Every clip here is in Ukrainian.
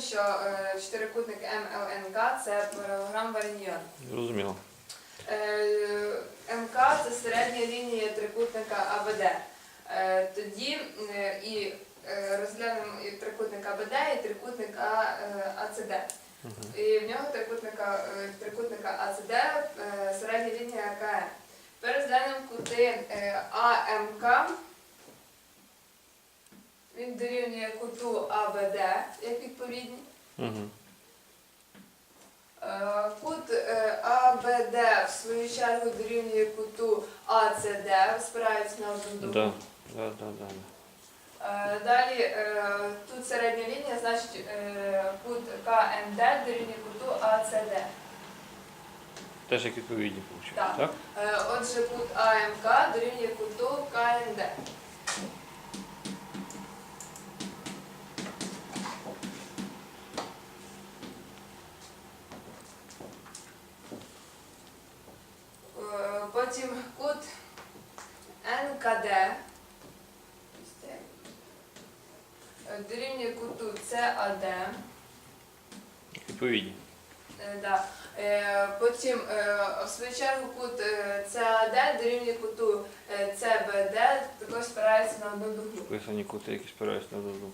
що е, чотирикутник МЛНК це паралограм Вариньйон. Зрозуміло. Е, МК це середня лінія трикутника АБД. Е, Тоді е, і е, розглянемо і трикутник АБД, і трикутник А- е, АЦД. Мгм. І в нього трикутника, е, трикутника АЦД е, середня лінія КН. Тепер розглянемо кути е, АМК. Він дорівнює куту АБД, як відповідні. Угу. Е, Кут е, АБД в свою чергу дорівнює куту АЦД, спираються на одну другу. Да. Да, да, да. Е, Далі е, тут середня лінія, значить е, кут КНД дорівнює куту АЦД. Теж як відповідні виходить. Так. Так? Е, Отже, кут АМК дорівнює куту КНД. Е, Потім кут НКД дорівнює куту. Як відповідні. Е, Да. Е, Потім, е, в свою чергу, кут е, ЦАД дорівнює куту е, ЦБД, також спирається на одну дугу. Писані кути, які спираються на одну другу.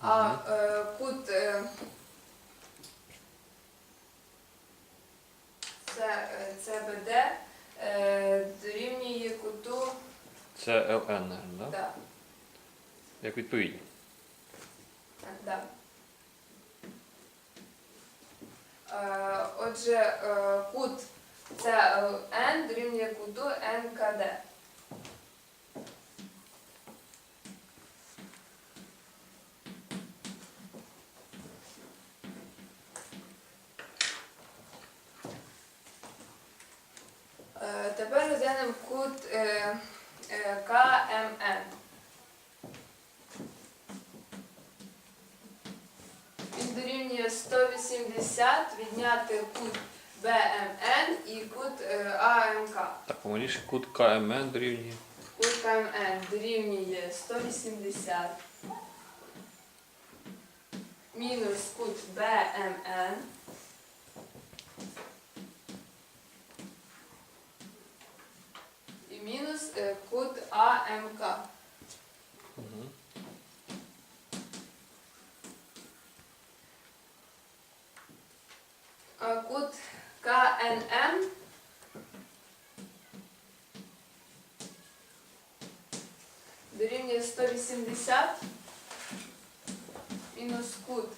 А е, кут е, Це- е, ЦБД е, дорівнює куту Це ЛН, наверное, да? да, Як відповідні. да. Е, Отже, кут кут ЦЛН дорівнює куту НКД. кут КМН дорівнює. Кут КМН дорівнює 180 мінус кут БМН і мінус е, кут АМК. Угу. А кут КНМ дорівнює 180 мінус кут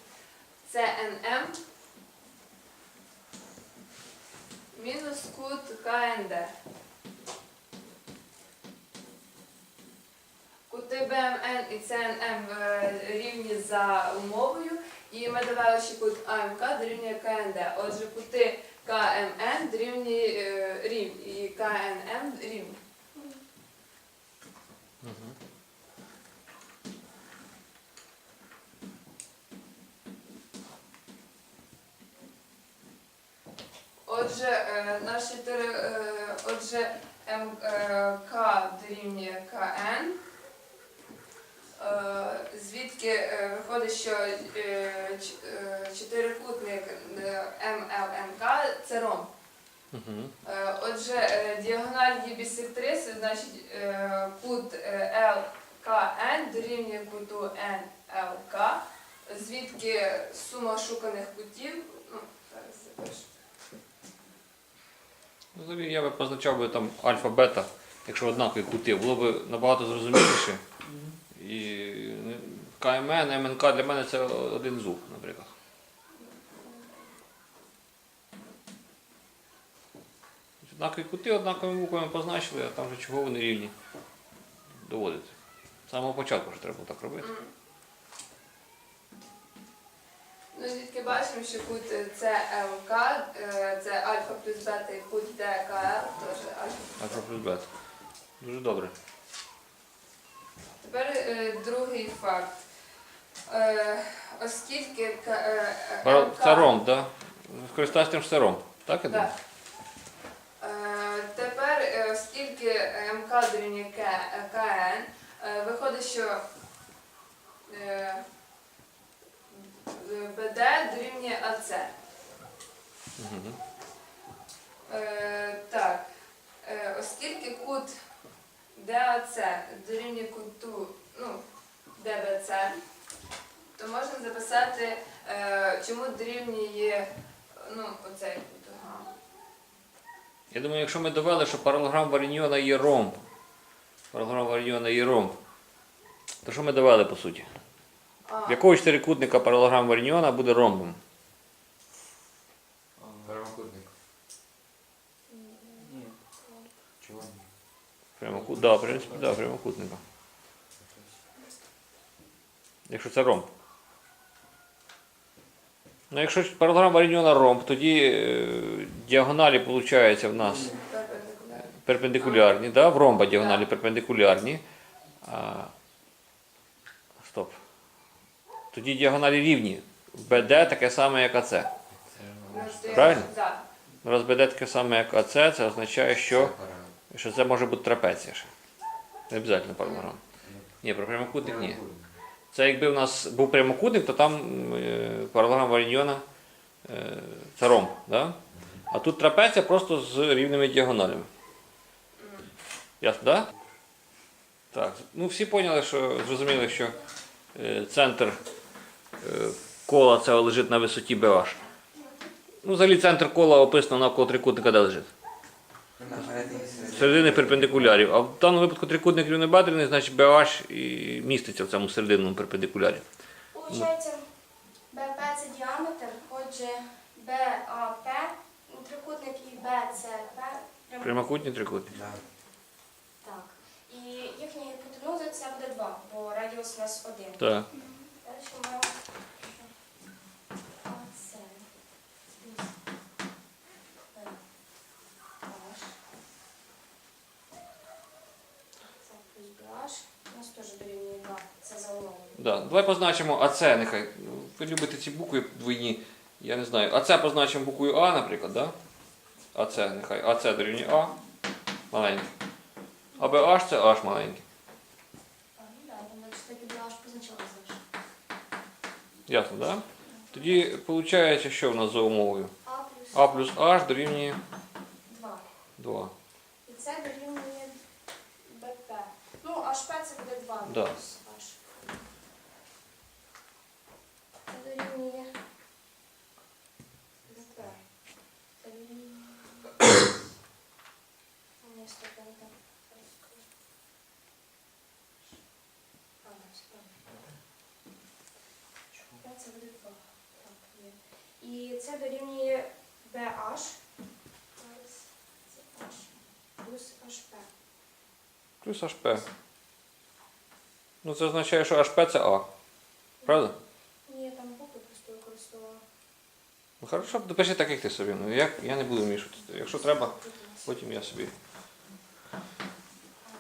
ЦНМ мінус кут КНД. Кути БМН і ЦНМ е, рівні за умовою, і ми довели, що кут АМК дорівнює КНД. Отже, кути КМН дорівнює е, рівні, і КНМ рівні. Угу. Отже, е, наші три, е, отже, МК дорівнює КН. Е, Звідки е, виходить, що е, е, чотирикутник е, МЛНК це. Угу. Е, Отже, е, діагональ її бісектриси, значить е, кут е, ЛКН дорівнює куту НЛК, звідки сума шуканих кутів. Ну, зараз запишу. Взагалі я би позначав би там альфа-бета, якщо однакові кути, було б набагато зрозуміліше. І ну, КМН, МНК для мене це один зуб, наприклад. Однакові кути однаковими буквами позначили, а там вже чого вони рівні. Доводити. З самого початку вже треба було так робити. Ну, звідки бачимо, що кут ЦЛК, е, це альфа плюс бета і кут ДКЛ, теж альфа. Альфа плюс бета. Дуже добре. Тепер е, другий факт. Е, оскільки К- е, е, МК Це ромб, так? Да? Скористайся тим, що це ромб. Так я думаю? Так. Е, Тепер, е, оскільки МК дорівнює К- КН, е, виходить, що е, е, БД дорівнює АЦ. Е, так, е, оскільки кут ДАЦ дорівнює куту ну, ДБЦ, то можна записати, е, чому дорівнює ну, оцей кут. Ага. Я думаю, якщо ми довели, що паралограм Варіньйона є ромб, паралограм Варіньйона є ромб, то що ми довели по суті? А, Якого чотирикутника паралограм Варіньйона буде ромбом? Прямокутник. Ні. Чого? Прямокут, да, в принципі, да, прямокутника. Якщо це ромб. Ну, якщо паралограм Варіньйона ромб, тоді е, діагоналі, виходить, в нас перпендикулярні, да? в ромба діагоналі перпендикулярні. А, Тоді діагоналі рівні. БД таке саме, як АЦ. Ну, Правильно? Да. Раз БД таке саме, як АЦ, це означає, що, що це може бути трапеція ще. Не обов'язково паралограм. Ні, про прямокутник ні. Це якби в нас був прямокутник, то там е, паралограм Варіньйона е, це ромб. Да? А тут трапеція просто з рівними діагоналями. Ясно, да? Так. Ну всі поняли, що зрозуміли, що е, центр кола це лежить на висоті BH. Ну, взагалі центр кола описано навколо трикутника, де лежить. Середини перпендикулярів. А в даному випадку трикутник рівнобедрений, значить BH і міститься в цьому серединному перпендикулярі. Получається, БП це діаметр, отже, БАП, трикутник і БЦП. прям- Прямокутні трикутник. Да. Так. І їхня гіпотенуза це буде 2, бо радіус у нас 1. Так. Маємо плюс BH. Плюс BH. У нас теж дорівнює 2. Це за умовою. Да. Давай позначимо АЦ, нехай. Ви любите ці букви двойні. Я не знаю. АЦ позначимо буквою А, наприклад, да? АЦ, нехай. АЦ дорівнює А. Маленький. А BH це H маленький. Ясно, так? Да? Тоді виходить, що в нас за умовою? А плюс А плюс H дорівнює 2. 2. І це дорівнює БП. Ну, HP це буде 2 Да. плюс H. Це дорівнює БП. Це дорівнює... Ні, стоп, я не так розкажу. А, да, все правильно. HP Це буде 2. Так, є. І це дорівнює BH. Плюс HP. Плюс HP. Ну це означає, що HP це А. Правда? Ні, я там букви просто використовувала. Ну хорошо, допиши так, як ти собі. Ну як я не буду вмішувати. Якщо треба, потім я собі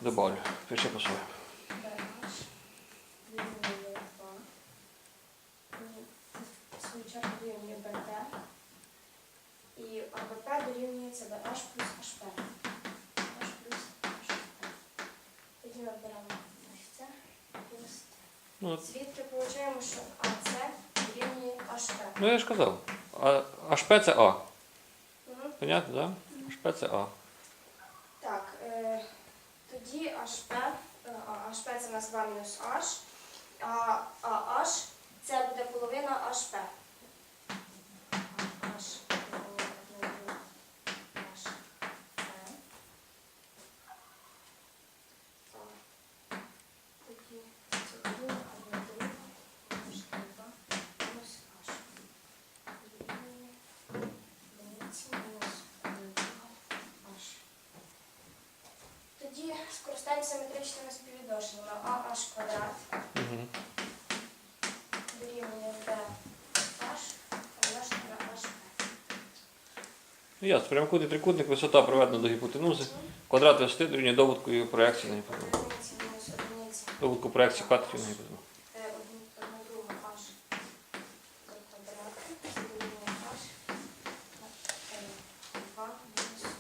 добавлю. Пиши по своєму. BH дорівнює 2. Ну, це в свою чергу дорівнює БТ. Дорівнюється дорівнює це плюс HP. H плюс HP. Тоді ми беремо це. Плюс. Ну, Звідки отримуємо, що АЦ дорівнює HP. ну я ж казав. А HP це А. Мгм. Понятно, так? Да? HP це А. Так, е, тоді HP, е, а, HP це у нас 2 мінус H, а, а H це буде половина HP. А, H дорівнює HP. Так, тоді це дорівнює 1 друга, помножити на 2 мінус H. Дорівнює одиниці мінус 1 друга H. Тоді скористаємося метричними співвідношеннями. А аж квадрат Угу. дорівнює Д аж помножити на аж Ну, ясно, прямокутний трикутник, висота приведена до гіпотенузи. Квадрат висоти дорівнює доводку і проекції на гіпотенузу. Одиниці мінус одиниці. Доводку проекції квадратів на гіпотенузу. Е, одну, одну другу аж до квадрату дорівнює аж на е, 2 мінус аж.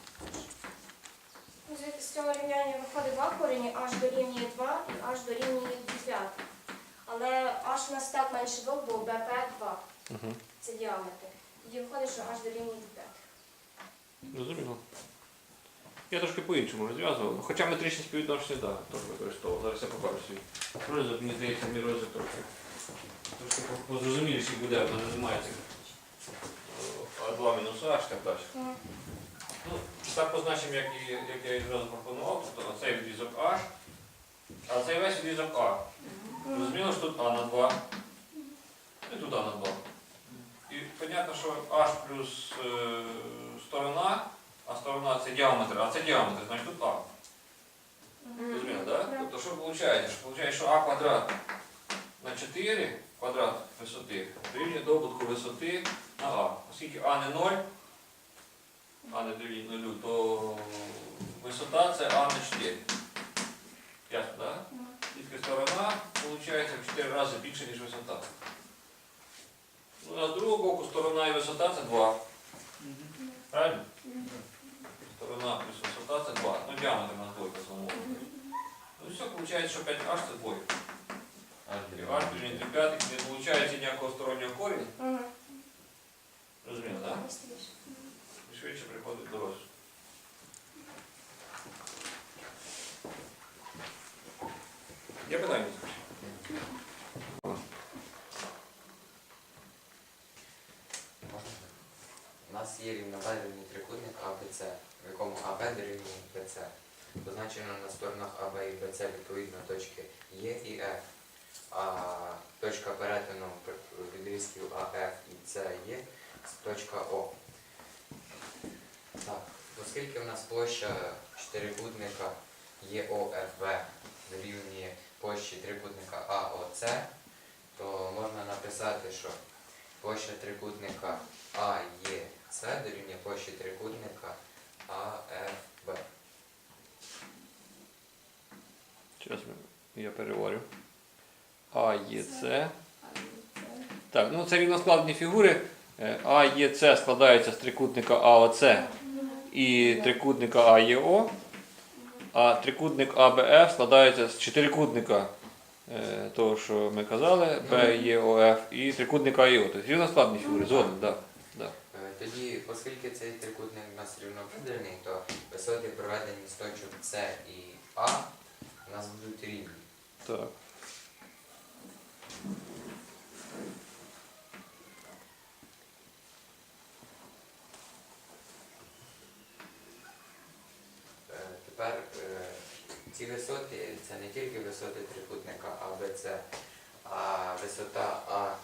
Ну, звідки з цього рівняння виходить два корені, аж дорівнює 2 і аж дорівнює 2 п'ятих. Але аж у нас так менше 2, бо БП 2. Угу. Це діаметр. Тоді аж п'ятих. Зрозуміло. Я трошки по-іншому розв'язував. Хоча метричні співвідношення, так, теж використовував. Зараз я покажу свій розвиток, мені здається, мій розвиток. Трошки по- позрозуміліший буде, в мене немає цих е, А2 мінус А, так далі. Ну, так позначимо, як, і, як я і зразу пропонував, тобто оцей відрізок H, а цей весь відрізок А. Зрозуміло, що тут А на 2. І тут А на 2. І понятно, що H плюс е, сторона, а сторона це діаметр, а це діаметр, значить тут А. Зрозуміло, так? Тобто що виходить? Що виходить, що А квадрат на 4 квадрат висоти дорівнює добутку висоти на А. Оскільки А не 0, А не дорівнює 0, то висота це А на 4. Ясно, так? Тільки сторона виходить в 4 рази більше, ніж висота. Ну, а з другого боку сторона і висота це 2. Правильно? Сторона плюс висота це 2. Ну, діаметр у нас двойка самого. Ну все, виходить, що 5h це двойка. І h дорівнює 3 п'ятих, не виходить ніякого стороннього коріння. Розуміло, так? І швидше приходить до розвитку. Є питання? Нас є рівноважений трикутник АБЦ, в якому АБ дорівнює БЦ. Позначено на сторонах АБ і БЦ відповідно точки Е і F. А точка перетину відрізків АФ і С є точка О. Так, оскільки в нас площа чотирикутника ЄОФВ дорівнює площі трикутника АОЦ, то можна написати, що площа трикутника АЄЦ дорівнює площі трикутника АФБ. Зараз я переварю. А, Є, С. Так, ну це рівноскладні фігури. Е, А, Є, С складаються з трикутника АОЦ і трикутника АЄО. А трикутник АБФ складається з чотирикутника е, того, що ми казали, БЄОФ і трикутника АЄО. Тобто рівноскладні фігури, згодом, так. Да. Тоді, оскільки цей трикутник у нас рівнобедрений, то висоти проведені з точок С і А у нас будуть рівні. Так. Е, Тепер е, ці висоти це не тільки висоти трикутника АБЦ, а висота АH.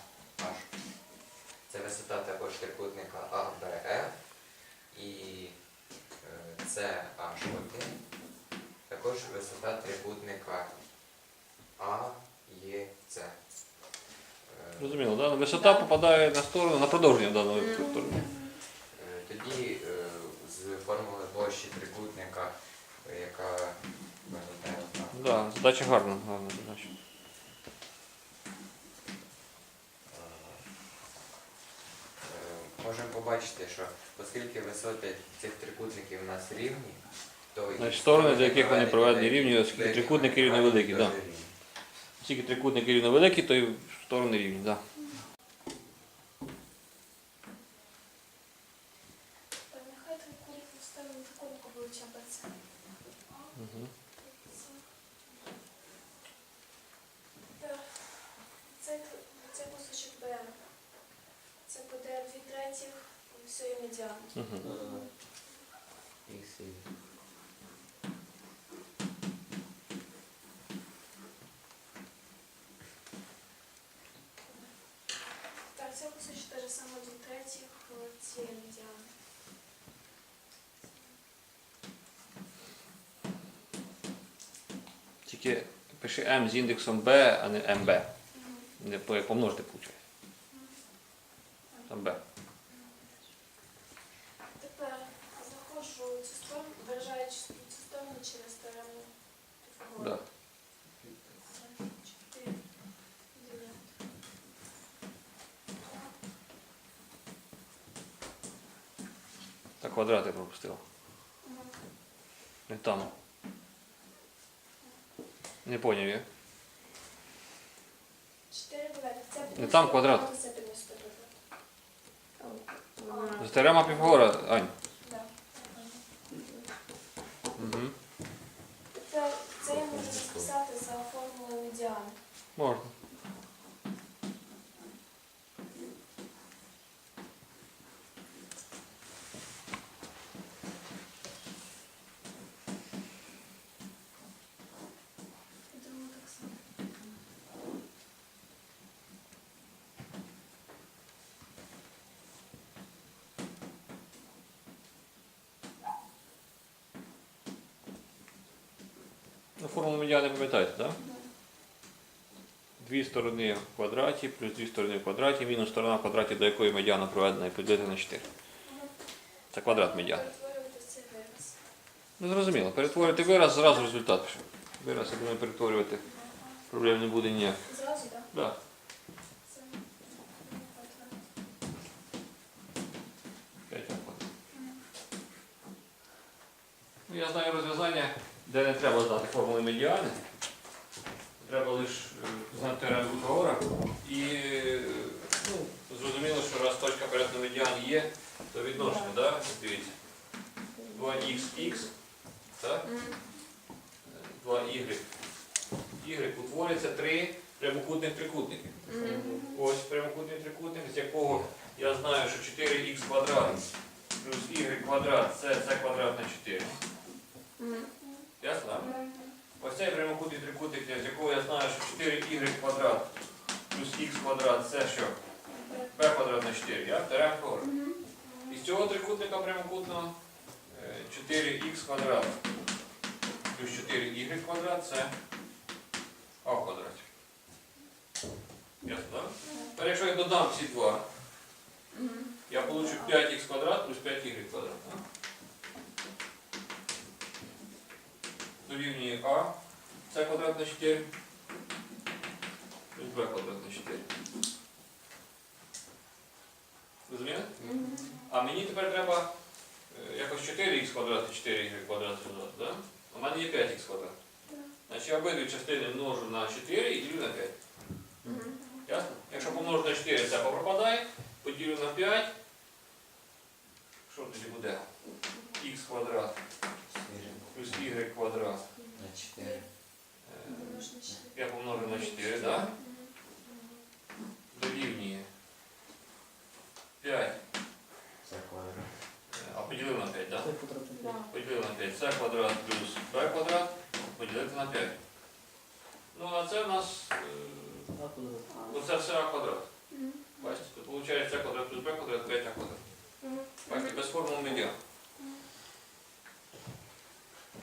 Це висота також трикутника АБФ і е, CH1. Висота трикутника АЄЦ. Е, Зрозуміло, да? висота попадає на сторону, на продовження даного вектору. Е, Тоді е, з формули площі трикутника, яка. Да, задача гарна, гарна задача. Можемо побачити, що оскільки висоти цих трикутників у нас рівні, Значить, сторони, за яких вони проведені рівні, оскільки трикутники рівновеликі, проведені, да. Оскільки трикутники рівновеликі, то і сторони рівні. Да. Нехай трикутник вставимо трикутнику будуть АБЦ. Угу. Це, це кусочок Б. Це буде 2 третіх всієї медіани. Угу. Ікс і Так, це кусочок те ж саме до третіх цієї медіани. Тільки пиши М з індексом Б, а не МБ. Помножити, виходить. Там Б. Тепер заходжу цю сторону, виражаю цю цю сторону через сторону фігури. Да. Чотири, дев'ять. Так квадрати пропустила. Мгм. Не там. Не поняв я. Чотири дев'ятих. Це Не там квадрат. Це 90 квадрат. З теорема Піфагора, Ань. Да. Угу. Це, це я можу розписати за формулою медіани. Можна. Ну, формулу медіани пам'ятаєте, так? Да? Дві сторони в квадраті плюс дві сторони в квадраті, мінус сторона в квадраті, до якої медіана проведена і поділити на 4. Це квадрат медіани. Ну зрозуміло, перетворити вираз, зразу результат. Вираз, я думаю, перетворювати проблем не буде ніяк. Зразу, так? Да. Квадрат. П'ять. Ну, я знаю розв'язання, де не треба знати формули медіани. Треба лише е, знати теорему Піфагора. І е, ну, зрозуміло, що раз точка перетину медіані є, то відношення, да? дивіться. 2х, так? 2y. Y утворюється три прямокутних трикутники. Мгм. Ось прямокутний трикутник, з якого я знаю, що 4х квадрат плюс y квадрат це c квадрат на 4. Ясно? Ось цей прямокутний трикутник, з якого я знаю, що 4y квадрат плюс х квадрат це що? b квадрат на 4. Я теорема Піфагора. Мгм. Із цього трикутника прямокутного е, 4х квадрат плюс 4y квадрат це а в квадраті. Ясно, так? Тепер якщо я додам ці два, я получу 5х квадрат плюс 5y квадрат. Дорівнює а, це квадрат на 4, плюс b квадрат на 4. Розумієте? А мені тепер треба е, якось 4х квадрат і 4y квадрат додати, да? У мене є 5х квадрат. Значить я обидві частини множу на 4 і ділю на 5. Ясно? Якщо помножу на 4, це попропадає, поділю на 5. Що тоді буде? х квадрат плюс y квадрат. На 4. Е, Можна ще. Я помножу на 4, да? Дорівнює 5, Це квадрат. а поділив на 5, да? Да. Поділити на 5. Це квадрат плюс b квадрат поділити на 5. Ну, а це у нас оце все а квадрат. Бачите, виходить це квадрат плюс b квадрат 5